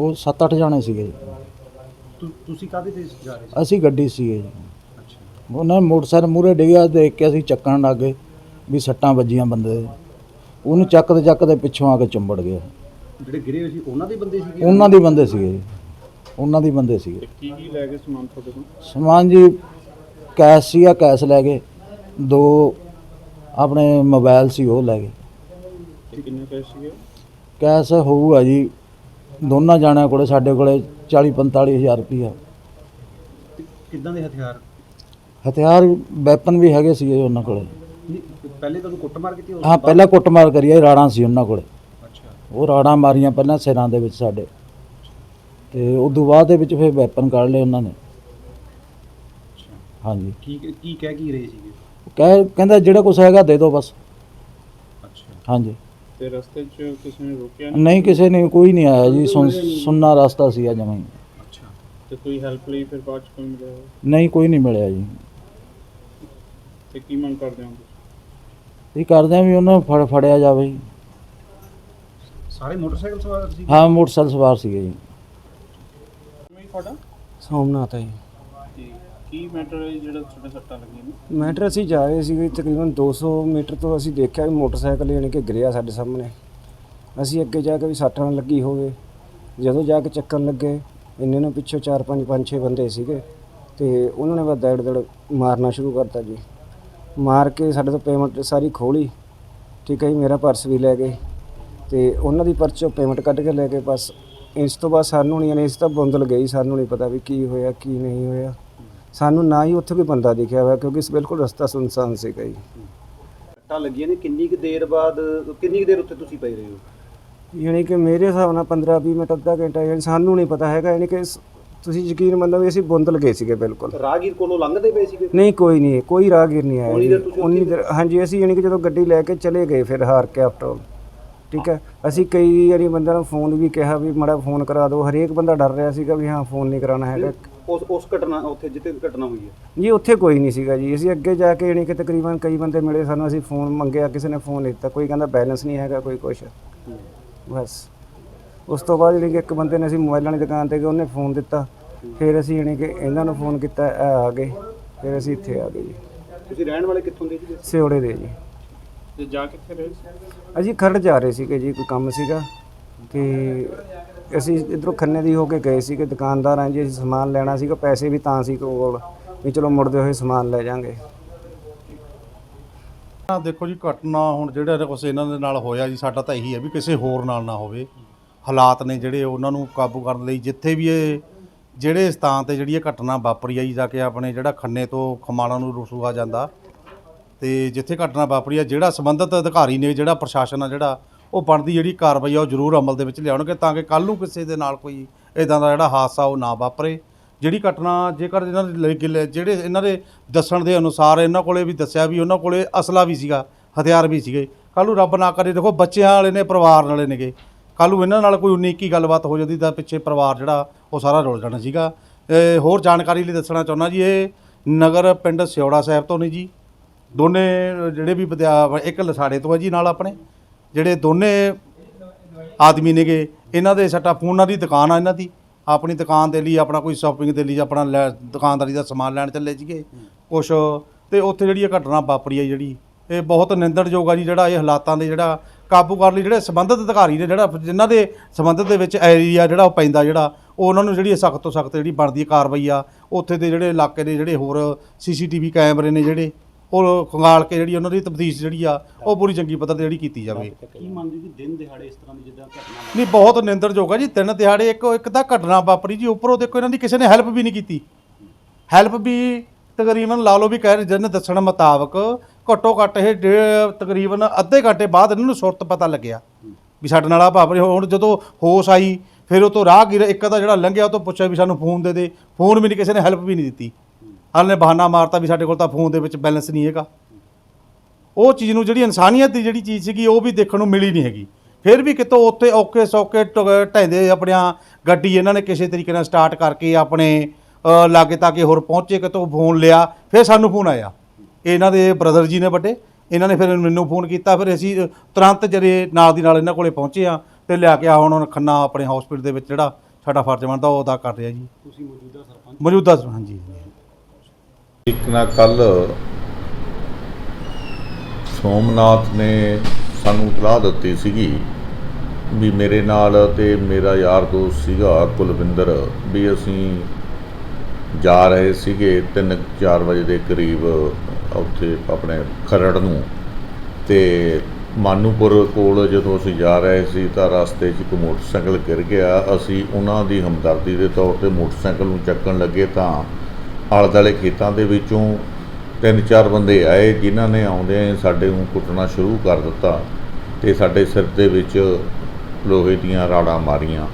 ਉਹ 7-8 ਜਾਣੇ ਸੀਗੇ ਜੀ। ਤੁ- ਤੁਸੀਂ ਕਾਹਦੇ ਤੇ ਜਾ ਰਹੇ ਸੀ? ਅਸੀਂ ਗੱਡੀ ਸੀਗੇ ਜੀ। ਅੱਛਾ। ਉਹਨਾਂ ਨੇ ਮੋਟਰਸਾਈਕਲ ਮੂਰੇ ਡਿੱਗਿਆ ਦੇਖ ਕੇ ਅਸੀਂ ਚੱਕਣ ਲੱਗ ਗਏ ਵੀ ਸੱਟਾਂ ਵੱਜੀਆਂ ਬੰਦੇ ਦੇ। ਉਹਨੂੰ ਚੱਕਦੇ ਚੱਕਦੇ ਪਿੱਛੋਂ ਆ ਕੇ ਚੰਬੜ ਗਿਆ। ਜਿਹੜੇ ਗਿਰੇ ਹੋਏ ਸੀ ਉਹਨਾਂ ਦੇ ਬੰਦੇ ਸੀਗੇ? ਉਹਨਾਂ ਦੇ ਬੰਦੇ ਸੀਗੇ ਜੀ। ਉਹਨਾਂ ਦੇ ਬੰਦੇ ਸੀਗੇ। ਕੀ ਕੀ ਲੈ ਕੇ ਸਮਾਨ ਤੁਹਾਡੇ ਕੋਲ? ਸਮਾਨ ਜੀ ਕੈਸ਼ ਸੀਗਾ ਕੈਸ਼ ਲੈ ਗਏ। ਦੋ ਆਪਣੇ ਮੋਬਾਈਲ ਸੀ ਉਹ ਲੈ ਗਏ। ਤੇ ਕਿੰਨੇ ਪੈਸੇ ਸੀਗੇ? ਕੈਸ਼ ਹੋਊਗਾ ਜੀ ਦੋਨਾਂ ਜਾਣਿਆਂ ਕੋਲੇ ਸਾਡੇ ਕੋਲੇ 40 45 ਹਜ਼ਾਰ ਰੁਪਈਆ। ਤੇ ਕਿੱਦਾਂ ਦੇ ਹਥਿਆਰ? ਹਥਿਆਰ ਵੈਪਨ ਵੀ ਹੈਗੇ ਸੀਗੇ ਉਹਨਾਂ ਕੋਲੇ। ਪਹਿਲੇ ਤੁਹਾਨੂੰ ਕੁੱਟਮਾਰ ਕੀਤੀ ਹਾਂ ਪਹਿਲਾਂ ਕੁੱਟਮਾਰ ਕਰੀ ਆ ਰਾੜਾਂ ਸੀ ਉਹਨਾਂ ਕੋਲੇ? ਅੱਛਾ। ਉਹ ਰਾੜਾਂ ਮਾਰੀਆਂ ਪਹਿਲਾਂ ਸਿਰਾਂ ਦੇ ਵਿੱਚ ਸਾਡੇ। ਤੇ ਉਸ ਤੋਂ ਬਾਅਦ ਦੇ ਵਿੱਚ ਫਿਰ ਵੈਪਨ ਕੱਢ ਲਏ ਉਹਨਾਂ ਨੇ। ਹਾਂਜੀ। ਕੀ ਕੀ ਕਹਿ ਕੀ ਰਹੇ ਸੀਗੇ? ਕਹਿ ਕਹਿੰਦਾ ਜਿਹੜਾ ਕੁਛ ਹੈਗਾ ਦੇ ਦਿਓ ਬਸ। ਅੱਛਾ। ਹਾਂਜੀ। ਤੇ ਰਸਤੇ 'ਚ ਕਿਸੇ ਨੇ ਰੋਕਿਆ ਨਹੀਂ? ਕਿਸੇ ਨੇ ਕੋਈ ਨਹੀਂ ਆਇਆ ਜੀ। ਸੁੰਨ- ਸੁੰਨਾ ਰਸਤਾ ਸੀ ਆ ਜਮਾਂ ਹੀ। ਅੱਛਾ। ਤੇ ਕੋਈ ਹੈਲਪ ਲਈ ਫਿਰ ਬਾਅਦ 'ਚ ਕੋਈ ਮਿਲਿਆ ਨਹੀਂ ਕੋਈ ਨਹੀਂ ਮਿਲਿਆ ਜੀ। ਤੇ ਕੀ ਮੰਗ ਕਰਦੇ ਹੋ ਇਹ ਕਰਦੇ ਆ ਵੀ ਉਹਨਾਂ ਨੂੰ ਫੜ ਫੜਿਆ ਜਾਵੇ ਜੀ। ਸਾਰੇ ਮੋਟਰਸਾਈਕਲ ਸਵਾਰ ਸੀ ਹਾਂ ਮੋਟਰਸਾਈਕਲ ਸਵਾਰ ਸੀਗੇ ਜੀ। ਤੁਹਾਡਾ? ਸੋਮਨਾਥ ਹੈ ਜੀ। ਤੇ ਕੀ ਮੈਟਰ ਹੈ ਜਿਹੜਾ ਛੋਟੇ ਸੱਟਾਂ ਲੱਗੀਆਂ ਨੇ ਮੈਟਰ ਅਸੀਂ ਜਾ ਰਹੇ ਸੀਗੇ ਤਕਰੀਬਨ 200 ਮੀਟਰ ਤੋਂ ਅਸੀਂ ਦੇਖਿਆ ਵੀ ਮੋਟਰਸਾਈਕਲ ਯਾਨੀ ਕਿ ਗਿਰਿਆ ਸਾਡੇ ਸਾਹਮਣੇ। ਅਸੀਂ ਅੱਗੇ ਜਾ ਕੇ ਵੀ ਸੱਟ ਨਾਲ ਲੱਗੀ ਹੋਵੇ। ਜਦੋਂ ਜਾ ਕੇ ਚੱਕਣ ਲੱਗੇ, ਇੰਨੇ ਨੂੰ ਪਿੱਛੋਂ 4 5 5 6 ਬੰਦੇ ਸੀਗੇ। ਤੇ ਉਹਨਾਂ ਨੇ ਬਸ ਦੜ ਦੜ ਮਾਰਨਾ ਸ਼ੁਰੂ ਕਰਤਾ ਜੀ। ਮਾਰ ਕੇ ਸਾਡੇ ਤੋਂ ਪੇਮੈਂਟ ਸਾਰੀ ਖੋਲੀ ਠੀਕ ਹੈ ਜੀ, ਮੇਰਾ ਪਰਸ ਵੀ ਲੈ ਗਏ। ਤੇ ਉਹਨਾਂ ਦੀ ਪਰਸ ਚੋਂ ਪੇਮੈਂਟ ਕੱਢ ਕੇ ਲੈ ਗਏ ਬਸ। ਇਸ ਤੋਂ ਬਾਅਦ ਸਾਨੂੰ ਨਹੀਂ ਇਸ ਤਾਂ ਬੁੰਦਲ ਗਈ ਸਾਨੂੰ ਨਹੀਂ ਪਤਾ ਵੀ ਕੀ ਹੋਇਆ, ਕੀ ਨਹੀਂ ਹੋਇਆ। ਸਾਨੂੰ ਨਾ ਹੀ ਉੱਥੇ ਕੋਈ ਬੰਦਾ ਦਿਖਿਆ ਹੋਇਆ ਕਿਉਂਕਿ ਇਸ ਬਿਲਕੁਲ ਰਸਤਾ ਸੁਨਸਾਨ ਸੀਗਾ ਜੀ ਸੱਟਾਂ ਲੱਗੀਆਂ ਨੇ ਕਿੰਨੀ ਕੁ ਦੇਰ ਬਾਅਦ ਕਿੰਨੀ ਕੁ ਦੇਰ ਉੱਤੇ ਤੁਸੀਂ ਪਏ ਰਹੇ ਹੋ? ਯਾਨੀ ਕਿ ਮੇਰੇ ਹਿਸਾਬ ਨਾਲ 15 20 ਮਿੰਟ ਅੱਧਾ ਘੰਟਾ ਯਾਨੀ ਸਾਨੂੰ ਨਹੀਂ ਪਤਾ ਹੈਗਾ ਯਾਨੀ ਕਿ ਸ- ਤੁਸੀਂ ਯਕੀਨ ਮੰਨੋ ਵੀ ਅਸੀਂ ਬੁੰਦਲ ਗਏ ਸੀਗੇ ਬਿਲਕੁਲ। ਰਾਹਗੀਰ ਕੋਲੋਂ ਲੰਘਦੇ ਪਏ ਸੀਗੇ? ਨਹੀਂ ਕੋਈ ਨਹੀਂ ਕੋਈ ਰਾਹਗੀਰ ਨਹੀਂ ਆਇਆ ਉਨੀ ਜੀ। ਦੇਰ ਤੁਸੀਂ ਉਨੀ ਦੇਰ ਹਾਂਜੀ ਅਸੀਂ ਯਾਨੀ ਕਿ ਜਦੋਂ ਗੱਡੀ ਲੈ ਕੇ ਚਲੇ ਗਏ ਫਿਰ ਹਾਰ ਕੇ ਆਫਟਰ ਠੀਕ ਹੈ ਅਸੀਂ ਕਈ ਵਾਰੀ ਬੰਦਿਆਂ ਨੂੰ ਫੋਨ ਵੀ ਕਿਹਾ ਵੀ ਮੜਾ ਫੋਨ ਕਰਾ ਦਿਓ ਹਰੇਕ ਬੰਦਾ ਡਰ ਰਿਹਾ ਸੀਗਾ ਵੀ ਹਾਂ ਫੋਨ ਨਹੀਂ ਕਰਾਉਣਾ ਹੈਗਾ। ਉਸ ਉਸ ਘਟਨਾ ਉੱਥੇ ਜਿੱਥੇ ਘਟਨਾ ਹੋਈ ਹੈ? ਜੀ ਉੱਥੇ ਕੋਈ ਨਹੀਂ ਸੀਗਾ ਜੀ। ਅਸੀਂ ਅੱਗੇ ਜਾ ਕੇ ਯਾਨੀ ਕਿ ਤਕਰੀਬਨ ਕਈ ਬੰਦੇ ਮਿਲੇ ਸਾਨੂੰ ਅਸੀਂ ਫੋਨ ਮੰਗਿਆ ਕਿਸੇ ਨੇ ਫੋਨ ਦਿੱਤਾ। ਕੋਈ ਕਹਿੰਦਾ ਬੈਲੈਂਸ ਨਹੀਂ ਹੈਗਾ ਕੋਈ ਕੁਛ। ਬਸ। ਉਸ ਤੋਂ ਬਾਅਦ ਜਿਹੜੀ ਕਿ ਇੱਕ ਬੰਦੇ ਨੇ ਅਸੀਂ ਮੋਬਾਈਲਾਂ ਦੀ ਦੁਕਾਨ ਤੇ ਗਏ ਉਹਨੇ ਫੋਨ ਦਿੱਤਾ। ਫਿਰ ਅਸੀਂ ਜਿਹੜੀ ਕਿ ਇਹਨਾਂ ਨੂੰ ਫੋਨ ਕੀਤਾ ਇਹ ਆ ਗਏ। ਫਿਰ ਅਸੀਂ ਇੱਥੇ ਆ ਗਏ ਜੀ। ਤੁਸੀਂ ਰਹਿਣ ਵਾਲੇ ਕਿੱਥੋਂ ਦੇ ਜੀ? ਸਿਉੜੇ ਦੇ ਜੀ। ਤੇ ਜਾ ਕਿੱਥੇ ਰਹੇ ਸੀ? ਅਸੀਂ ਖਰੜ ਜਾ ਰਹੇ ਸੀਗੇ ਜੀ ਕੋਈ ਕੰਮ ਸੀਗਾ। ਤੇ ਅਸੀਂ ਇਧਰੋਂ ਖੰਨੇ ਦੀ ਹੋ ਕੇ ਗਏ ਸੀਗੇ, ਦੁਕਾਨਦਾਰ ਆਂ ਜੀ, ਅਸੀਂ ਸਮਾਨ ਲੈਣਾ ਸੀਗਾ, ਪੈਸੇ ਵੀ ਤਾਂ ਸੀ ਕੋਲ, ਵੀ ਚਲੋ ਮੁੜਦੇ ਹੋਏ ਸਮਾਨ ਲੈ ਜਾਾਂਗੇ। ਆ ਦੇਖੋ ਜੀ, ਘਟਨਾ ਹੁਣ ਜਿਹੜਾ ਕੁਛ ਇਹਨਾਂ ਦੇ ਨਾਲ ਹੋਇਆ ਜੀ, ਸਾਡਾ ਤਾਂ ਇਹੀ ਹੈ ਵੀ ਕਿਸੇ ਹੋਰ ਨਾਲ ਨਾ ਹੋਵੇ। ਹਾਲਾਤ ਨੇ ਜਿਹੜੇ, ਉਹਨਾਂ ਨੂੰ ਕਾਬੂ ਕਰਨ ਲਈ ਜਿੱਥੇ ਵੀ ਇਹ, ਜਿਹੜੇ ਸਥਾਨ ਤੇ ਜਿਹੜੀ ਇਹ ਘਟਨਾ ਵਾਪਰੀ ਆ ਜੀ, ਜਾ ਕੇ ਆਪਣੇ ਜਿਹੜਾ ਖੰਨੇ ਤੋਂ ਖਮਾਣਾ ਨੂੰ ਰਸੂਆ ਜਾਂਦਾ, ਤੇ ਜਿੱਥੇ ਘਟਨਾ ਵਾਪਰੀ ਆ, ਜਿਹੜਾ ਸੰਬੰਧਿਤ ਅਧਿਕਾਰੀ ਨੇ, ਜਿਹੜਾ ਪ੍ਰਸ਼ਾਸਨ ਆ, ਜਿਹੜਾ ਉਹ ਬਣਦੀ ਜਿਹੜੀ ਕਾਰਵਾਈ ਆ, ਉਹ ਜ਼ਰੂਰ ਅਮਲ ਦੇ ਵਿੱਚ ਲਿਆਉਣਗੇ ਤਾਂ ਕਿ ਕੱਲ ਨੂੰ ਕਿਸੇ ਦੇ ਨਾਲ ਕੋਈ ਇਦਾਂ ਦਾ ਜਿਹੜਾ ਹਾਦਸਾ ਉਹ ਨਾ ਵਾਪਰੇ। ਜਿਹੜੀ ਘਟਨਾ, ਜੇਕਰ ਇਹਨਾਂ ਦੇ ਜਿਹੜੇ ਇਹਨਾਂ ਦੇ ਦੱਸਣ ਦੇ ਅਨੁਸਾਰ ਇਹਨਾਂ ਕੋਲੇ ਵੀ ਦੱਸਿਆ ਵੀ ਉਹਨਾਂ ਕੋਲੇ ਅਸਲਾ ਵੀ ਸੀਗਾ, ਹਥਿਆਰ ਵੀ ਸੀਗੇ। ਕੱਲ ਨੂੰ ਰੱਬ ਨਾ ਕਰੇ, ਦੇਖੋ ਬੱਚਿਆਂ ਵਾਲੇ ਨੇ, ਪਰਿਵਾਰ ਵਾਲੇ ਨੇਗੇ। ਕੱਲ ਨੂੰ ਇਹਨਾਂ ਨਾਲ ਕੋਈ ਉਨੀ ਇੱਕੀ ਗੱਲਬਾਤ ਹੋ ਜਾਂਦੀ ਤਾਂ ਪਿੱਛੇ ਪਰਿਵਾਰ ਜਿਹੜਾ, ਉਹ ਸਾਰਾ ਰੁਲ ਜਾਣਾ ਸੀਗਾ। ਹੋਰ ਜਾਣਕਾਰੀ ਲਈ ਦੱਸਣਾ ਚਾਹੁੰਦਾ ਜੀ, ਇਹ ਨਗਰ ਪਿੰਡ ਸਿਉੜਾ ਸਾਹਿਬ ਤੋਂ ਨੇ ਜੀ। ਦੋਨੇ ਜਿਹੜੇ ਵੀ ਵਿਦਿਆ, ਇੱਕ ਲਸਾੜੇ ਤੋਂ ਹੈ ਜੀ, ਨਾਲ ਆਪਣੇ। ਜਿਹੜੇ ਦੋਨੇ ਆਦਮੀ ਨੇਗੇ, ਇਹਨਾਂ ਦੇ ਸੱਟਾ ਫੋਨਾਂ ਦੀ ਦੁਕਾਨ ਆ ਇਹਨਾਂ ਦੀ। ਆਪਣੀ ਦੁਕਾਨ ਦੇ ਲਈ, ਆਪਣਾ ਕੋਈ ਸ਼ਾਪਿੰਗ ਦੇ ਲਈ, ਆਪਣਾ ਲੈ- ਦੁਕਾਨਦਾਰੀ ਦਾ ਸਮਾਨ ਲੈਣ ਚੱਲੇ ਸੀਗੇ। ਕੁਛ ਤੇ ਉੱਥੇ ਜਿਹੜੀ ਇਹ ਘਟਨਾ ਵਾਪਰੀ ਹੈ ਜਿਹੜੀ, ਇਹ ਬਹੁਤ ਨਿੰਦਣਯੋਗ ਆ ਜੀ, ਜਿਹੜਾ ਇਹ ਹਾਲਾਤਾਂ ਦੇ ਜਿਹੜਾ ਕਾਬੂ ਕਰਨ ਲਈ, ਜਿਹੜੇ ਸੰਬੰਧਿਤ ਅਧਿਕਾਰੀ ਨੇ, ਜਿਹੜਾ ਜਿਨ੍ਹਾਂ ਦੇ ਸੰਬੰਧਿਤ ਦੇ ਵਿੱਚ ਏਰੀਆ ਜਿਹੜਾ ਉਹ ਪੈਂਦਾ ਜਿਹੜਾ ਉਹਨਾਂ ਨੂੰ ਜਿਹੜੀ ਸਖਤ ਤੋਂ ਸਖਤ ਜਿਹੜੀ ਬਣਦੀ ਕਾਰਵਾਈ ਆ, ਉੱਥੇ ਦੇ ਜਿਹੜੇ ਇਲਾਕੇ ਦੇ ਜਿਹੜੇ ਹੋਰ ਸੀਸੀਟੀਵੀ ਕੈਮਰੇ ਨੇ ਜਿਹੜੇ ਉਹ ਖੰਗਾਲ ਕੇ ਜਿਹੜੀ ਉਹਨਾਂ ਦੀ ਤਫਤੀਸ਼ ਜਿਹੜੀ ਆ ਉਹ ਪੂਰੀ ਚੰਗੀ ਪੱਧਰ ਤੇ ਜਿਹੜੀ ਕੀਤੀ ਜਾਵੇ। ਕੀ ਮੰਨਦੇ ਜੀ ਦਿਨ ਦਿਹਾੜੇ ਇਸ ਤਰ੍ਹਾਂ ਦੀ ਜਿੱਦਾਂ ਘਟਨਾ ਨਹੀਂ ਬਹੁਤ ਨਿੰਦਰਯੋਗ ਹੈ ਜੀ। ਤਿੰਨ ਦਿਹਾੜੇ ਇੱਕ ਇੱਕ ਤਾਂ ਘਟਨਾ ਵਾਪਰੀ ਜੀ। ਉੱਪਰੋਂ ਦੇਖੋ ਇਹਨਾਂ ਦੀ ਕਿਸੇ ਨੇ ਹੈਲਪ ਵੀ ਨਹੀਂ ਕੀਤੀ। ਹੈਲਪ ਵੀ ਤਕਰੀਬਨ ਲਾ ਲਓ ਵੀ ਕਹਿ ਰਹੇ ਜਿਹਨੇ ਦੱਸਣ ਮੁਤਾਬਕ ਘੱਟੋ ਘੱਟ ਇਹ ਤਕਰੀਬਨ ਅੱਧੇ ਘੰਟੇ ਬਾਅਦ ਇਹਨਾਂ ਨੂੰ ਸੁਰਤ ਪਤਾ ਲੱਗਿਆ ਵੀ ਸਾਡੇ ਨਾਲ ਆ ਵਾਪਰੀ। ਹੁਣ ਜਦੋਂ ਹੋਸ਼ ਆਈ ਫਿਰ ਉਹ ਤੋਂ ਰਾਹਗੀਰ ਇੱਕ ਦਾ ਜਿਹੜਾ ਲੰਘਿਆ ਉਹ ਤੋਂ ਪੁੱਛਿਆ ਵੀ ਸਾਨੂੰ ਫੋਨ ਦੇ ਦੇ। ਫੋਨ ਵੀ ਨਹੀਂ ਕਿਸੇ ਨੇ ਹੈਲਪ ਵੀ ਨਹੀਂ ਦਿੱਤੀ। ਹਾਲ ਬਹਾਨਾ ਮਾਰਤਾ ਵੀ ਸਾਡੇ ਕੋਲ ਤਾਂ ਫੋਨ ਦੇ ਵਿੱਚ ਬੈਲੈਂਸ ਨਹੀਂ ਹੈਗਾ। ਉਹ ਚੀਜ਼ ਨੂੰ ਜਿਹੜੀ ਇਨਸਾਨੀਅਤ ਦੀ ਜਿਹੜੀ ਚੀਜ਼ ਸੀਗੀ ਉਹ ਵੀ ਦੇਖਣ ਨੂੰ ਮਿਲੀ ਨਹੀਂ ਹੈਗੀ। ਫਿਰ ਵੀ ਕਿਤੋਂ ਉੱਥੇ ਔਕੇ ਸੌਕੇ ਢਹਿੰਦੇ ਆਪਣੀਆਂ ਗੱਡੀ ਇਹਨਾਂ ਨੇ ਕਿਸੇ ਤਰੀਕੇ ਨਾਲ ਸਟਾਰਟ ਕਰਕੇ ਆਪਣੇ ਲਾਗੇ ਤਾਕੇ ਹੋਰ ਪਹੁੰਚੇ ਕਿਤੋਂ ਫੋਨ ਲਿਆ ਫਿਰ ਸਾਨੂੰ ਫੋਨ ਆਇਆ। ਇਹਨਾਂ ਦੇ ਬ੍ਰਦਰ ਜੀ ਨੇ ਵੱਡੇ ਇਹਨਾਂ ਨੇ ਫਿਰ ਮੈਨੂੰ ਫੋਨ ਕੀਤਾ ਫਿਰ ਅਸੀਂ ਤੁਰੰਤ ਜਿਹੜੇ ਨਾਲ ਦੀ ਨਾਲ ਇਹਨਾਂ ਕੋਲੇ ਪਹੁੰਚੇ ਆ ਤੇ ਲਿਆ ਕੇ ਆ ਹੁਣ ਖੰਨਾ ਆਪਣੇ ਹਸਪੀਟਲ ਦੇ ਵਿੱਚ ਜਿਹੜਾ ਸਾਡਾ ਫਰਜ਼ ਬਣਦਾ ਉਹ ਅਦਾ ਕਰ ਰਿਹਾ ਜੀ। ਤੁਸੀਂ ਮੌਜੂਦਾ ਸਰਪੰਚ? ਮੌਜੂਦਾ ਹਾਂਜੀ। ਇੱਕ ਨਾ ਕੱਲ ਸੋਮਨਾਥ ਨੇ ਸਾਨੂੰ ਇਤਲਾਹ ਦਿੱਤੀ ਸੀਗੀ ਵੀ ਮੇਰੇ ਨਾਲ ਤੇ ਮੇਰਾ ਯਾਰ ਦੋਸਤ ਸੀਗਾ ਕੁਲਵਿੰਦਰ ਵੀ ਅਸੀਂ ਜਾ ਰਹੇ ਸੀਗੇ 3-4 ਵਜੇ ਦੇ ਕਰੀਬ ਉੱਥੇ ਆਪਣੇ ਖਰੜ ਨੂੰ ਤੇ ਮਾਨੂਪੁਰ ਕੋਲ ਜਦੋਂ ਅਸੀਂ ਜਾ ਰਹੇ ਸੀ ਤਾਂ ਰਸਤੇ 'ਚ ਇੱਕ ਮੋਟਰਸਾਈਕਲ ਗਿਰ ਗਿਆ। ਅਸੀਂ ਉਹਨਾਂ ਦੀ ਹਮਦਰਦੀ ਦੇ ਤੌਰ ਤੇ ਮੋਟਰਸਾਈਕਲ ਨੂੰ ਚੱਕਣ ਲੱਗੇ ਤਾਂ ਆਲੇ ਦੁਆਲੇ ਖੇਤਾਂ ਦੇ ਵਿੱਚੋਂ ਤਿੰਨ ਚਾਰ ਬੰਦੇ ਆਏ, ਜਿਨ੍ਹਾਂ ਨੇ ਆਉਂਦਿਆਂ ਸਾਡੇ ਨੂੰ ਕੁੱਟਣਾ ਸ਼ੁਰੂ ਕਰ ਦਿੱਤਾ ਤੇ ਸਾਡੇ ਸਿਰ ਦੇ ਵਿੱਚ ਲੋਹੇ ਦੀਆਂ ਰਾੜਾਂ ਮਾਰੀਆਂ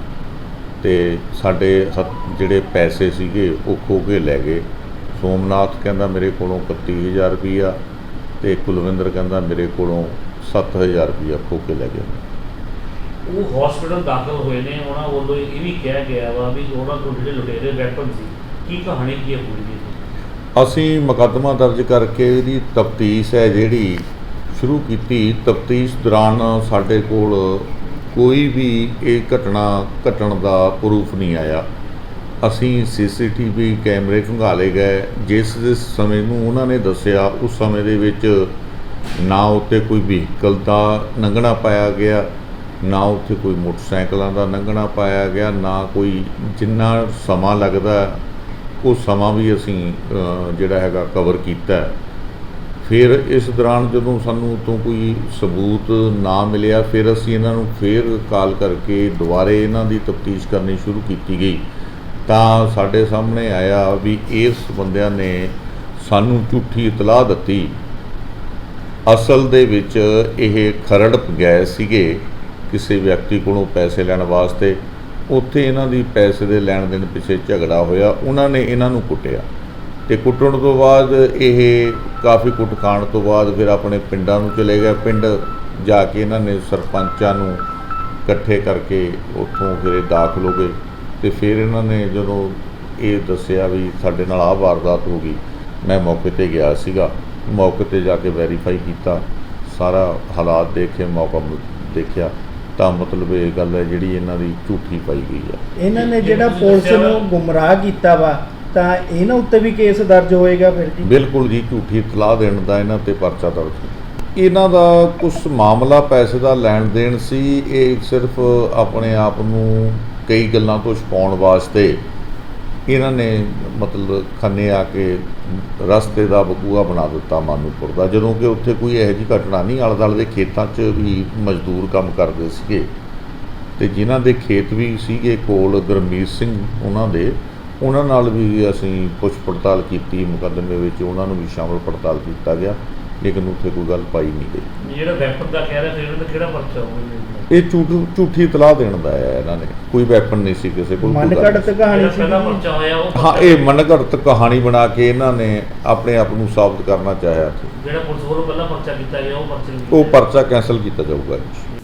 ਤੇ ਸਾਡੇ ਜਿਹੜੇ ਪੈਸੇ ਸੀਗੇ ਉਹ ਖੋ ਕੇ ਲੈ ਗਏ। ਸੋਮਨਾਥ ਕਹਿੰਦਾ, ਮੇਰੇ ਕੋਲੋਂ 31000 ਰੁਪਈਆ ਤੇ ਕੁਲਵਿੰਦਰ ਕਹਿੰਦਾ, ਮੇਰੇ ਕੋਲੋਂ 7000 ਰੁਪਈਆ ਖੋ ਕੇ ਲੈ ਗਏ ਉਹ ਹਸਪੀਟਲ ਦਾਖਲ ਹੋਏ ਨੇ। ਉਹਨਾਂ ਵੱਲੋਂ ਇਹ ਵੀ ਕਿਹਾ ਗਿਆ ਵਾ ਵੀ ਉਹਨਾਂ ਕੋਲ ਜਿਹੜੇ ਲੁਟੇਰੇ ਵੈਪਨ ਸੀ ਕੀ ਕਹਾਣੀ ਕੀ ਹੈ ਪੂਰੀ ਦੀ ਅਸੀਂ ਮੁਕੱਦਮਾ ਦਰਜ ਕਰਕੇ ਇਹਦੀ ਤਫਤੀਸ਼ ਹੈ ਜਿਹੜੀ ਸ਼ੁਰੂ ਕੀਤੀ। ਤਫਤੀਸ਼ ਦੌਰਾਨ ਸਾਡੇ ਕੋਲ ਕੋਈ ਵੀ ਇਹ ਘਟਨਾ ਘਟਣ ਦਾ ਪ੍ਰੂਫ ਨਹੀਂ ਆਇਆ। ਅਸੀਂ ਸੀਸੀਟੀਵੀ ਕੈਮਰੇ ਖੰਗਾਲੇ ਗਏ। ਜਿਸ ਜਿਸ ਸਮੇਂ ਨੂੰ ਉਹਨਾਂ ਨੇ ਦੱਸਿਆ, ਉਸ ਸਮੇਂ ਦੇ ਵਿੱਚ ਨਾ ਉੱਤੇ ਕੋਈ ਵਹੀਕਲ ਦਾ ਲੰਘਣਾ ਪਾਇਆ ਗਿਆ, ਨਾ ਉੱਥੇ ਕੋਈ ਮੋਟਰਸਾਈਕਲਾਂ ਦਾ ਲੰਘਣਾ ਪਾਇਆ ਗਿਆ, ਨਾ ਕੋਈ ਜਿੰਨਾ ਸਮਾਂ ਲੱਗਦਾ ਉਹ ਸਮਾਂ ਵੀ ਅਸੀਂ ਜਿਹੜਾ ਹੈਗਾ ਕਵਰ ਕੀਤਾ ਫਿਰ ਇਸ ਦੌਰਾਨ ਜਦੋਂ ਸਾਨੂੰ ਤੋਂ ਕੋਈ ਸਬੂਤ ਨਾ ਮਿਲਿਆ, ਫਿਰ ਅਸੀਂ ਇਹਨਾਂ ਨੂੰ ਫਿਰ ਕਾਲ ਕਰਕੇ ਦੁਬਾਰੇ ਇਹਨਾਂ ਦੀ ਤਫਤੀਸ਼ ਕਰਨੀ ਸ਼ੁਰੂ ਕੀਤੀ ਗਈ। ਤਾਂ ਸਾਡੇ ਸਾਹਮਣੇ ਆਇਆ ਵੀ ਇਸ ਬੰਦਿਆਂ ਨੇ ਸਾਨੂੰ ਝੂਠੀ ਇਤਲਾਹ ਦਿੱਤੀ। ਅਸਲ ਦੇ ਵਿੱਚ ਇਹ ਖਰੜ ਗਏ ਸੀਗੇ ਕਿਸੇ ਵਿਅਕਤੀ ਕੋਲੋਂ ਪੈਸੇ ਲੈਣ ਵਾਸਤੇ। ਉੱਥੇ ਇਹਨਾਂ ਦੀ ਪੈਸੇ ਦੇ ਲੈਣ ਦੇਣ ਪਿੱਛੇ ਝਗੜਾ ਹੋਇਆ, ਉਹਨਾਂ ਨੇ ਇਹਨਾਂ ਨੂੰ ਕੁੱਟਿਆ। ਤੇ ਕੁੱਟਣ ਤੋਂ ਬਾਅਦ ਇਹ ਕਾਫੀ ਕੁੱਟ ਖਾਣ ਤੋਂ ਬਾਅਦ ਫਿਰ ਆਪਣੇ ਪਿੰਡਾਂ ਨੂੰ ਚਲੇ ਗਏ। ਪਿੰਡ ਜਾ ਕੇ ਇਹਨਾਂ ਨੇ ਸਰਪੰਚਾਂ ਨੂੰ ਇਕੱਠੇ ਕਰਕੇ ਉੱਥੋਂ ਫਿਰ ਇਹ ਦਾਖਲ ਹੋ ਗਏ। ਤੇ ਫਿਰ ਇਹਨਾਂ ਨੇ ਜਦੋਂ ਇਹ ਦੱਸਿਆ ਵੀ ਸਾਡੇ ਨਾਲ ਆਹ ਵਾਰਦਾਤ ਹੋ ਗਈ, ਮੈਂ ਮੌਕੇ ਤੇ ਗਿਆ ਸੀਗਾ। ਮੌਕੇ ਤੇ ਜਾ ਕੇ ਵੈਰੀਫਾਈ ਕੀਤਾ। ਸਾਰਾ ਹਾਲਾਤ ਦੇਖੇ, ਮੌਕਾ ਮ- ਦੇਖਿਆ। ਤਾਂ ਮਤਲਬ ਇਹ ਗੱਲ ਹੈ ਜਿਹੜੀ ਇਹਨਾਂ ਦੀ ਝੂਠੀ ਪਾਈ ਗਈ ਆ ਇਹਨਾਂ ਨੇ ਜਿਹੜਾ ਪੁਲਿਸ ਨੂੰ ਗੁੰਮਰਾਹ ਕੀਤਾ ਵਾ ਤਾਂ ਇਹਨਾਂ ਉੱਤੇ ਵੀ ਕੇਸ ਦਰਜ ਹੋਏਗਾ ਫਿਰ ਜੀ? ਬਿਲਕੁਲ ਜੀ ਝੂਠੀ ਇਤਲਾਹ ਦੇਣ ਦਾ ਇਹਨਾਂ ਤੇ ਪਰਚਾ ਦਰਜ। ਇਹਨਾਂ ਦਾ ਕੁਝ ਮਾਮਲਾ ਪੈਸੇ ਦਾ ਲੈਣ ਦੇਣ ਸੀ ਇਹ ਸਿਰਫ ਆਪਣੇ ਆਪ ਨੂੰ ਕਈ ਗੱਲਾਂ ਤੋਂ ਛੁਪਾਉਣ ਵਾਸਤੇ ਇਹਨਾਂ ਨੇ ਮਤਲਬ ਖੰਨੇ ਆ ਕੇ ਰਸਤੇ ਦਾ ਬਕੂਆ ਬਣਾ ਦਿੱਤਾ ਮਾਨੂਪੁਰ ਦਾ, ਜਦੋਂ ਕਿ ਉੱਥੇ ਕੋਈ ਇਹੋ ਜਿਹੀ ਘਟਨਾ ਨਹੀਂ ਆਲੇ ਦੁਆਲੇ ਦੇ ਖੇਤਾਂ 'ਚ ਵੀ ਮਜ਼ਦੂਰ ਕੰਮ ਕਰਦੇ ਸੀਗੇ। ਤੇ ਜਿਨ੍ਹਾਂ ਦੇ ਖੇਤ ਵੀ ਸੀਗੇ ਕੋਲ ਗੁਰਮੀਤ ਸਿੰਘ ਉਹਨਾਂ ਦੇ, ਉਹਨਾਂ ਨਾਲ ਵੀ ਅਸੀਂ ਪੁੱਛ ਪੜਤਾਲ ਕੀਤੀ, ਮੁਕੱਦਮੇ ਵਿੱਚ ਉਹਨਾਂ ਨੂੰ ਵੀ ਸ਼ਾਮਲ ਪੜਤਾਲ ਕੀਤਾ ਗਿਆ, ਲੇਕਿਨ ਉੱਥੇ ਕੋਈ ਗੱਲ ਪਾਈ ਨਹੀਂ ਗਈ। ਜਿਹੜਾ ਵੈਪਨ ਦਾ ਕਹਿ ਰਿਹਾ ਫਿਰ ਉਹਨਾਂ ਦਾ ਕਿਹੜਾ ਪਰਚਾ ਹੋਊਗਾ ਇਹ ਝੂਠ ਝੂਠੀ ਇਤਲਾਹ ਦੇਣ ਦਾ ਹੈ ਇਹਨਾਂ ਨੇ। ਕੋਈ ਵੈਪਨ ਨਹੀਂ ਸੀ ਕਿਸੇ ਕੋਲ ਮਨ ਕੋਈ ਗੱਲ ਨਹੀਂ। ਕਹਾਣੀ ਜਿਹੜਾ ਸੀ ਪਹਿਲਾ ਪਰਚਾ ਹੋਇਆ ਉਹ ਹਾਂ ਇਹ ਮਨਘੜਤ ਕਹਾਣੀ ਬਣਾ ਕੇ ਇਹਨਾਂ ਨੇ ਆਪਣੇ ਆਪ ਨੂੰ ਸਾਬਤ ਕਰਨਾ ਚਾਹਿਆ ਸੀ। ਜਿਹੜਾ ਪੁਲਿਸ ਵੱਲੋਂ ਪਹਿਲਾ ਪਰਚਾ ਕੀਤਾ ਗਿਆ ਉਹ ਪਰਚਾ ਉਹ ਕੈਂਸਲ ਕੀਤਾ ਜਾਊਗਾ ਜੀ।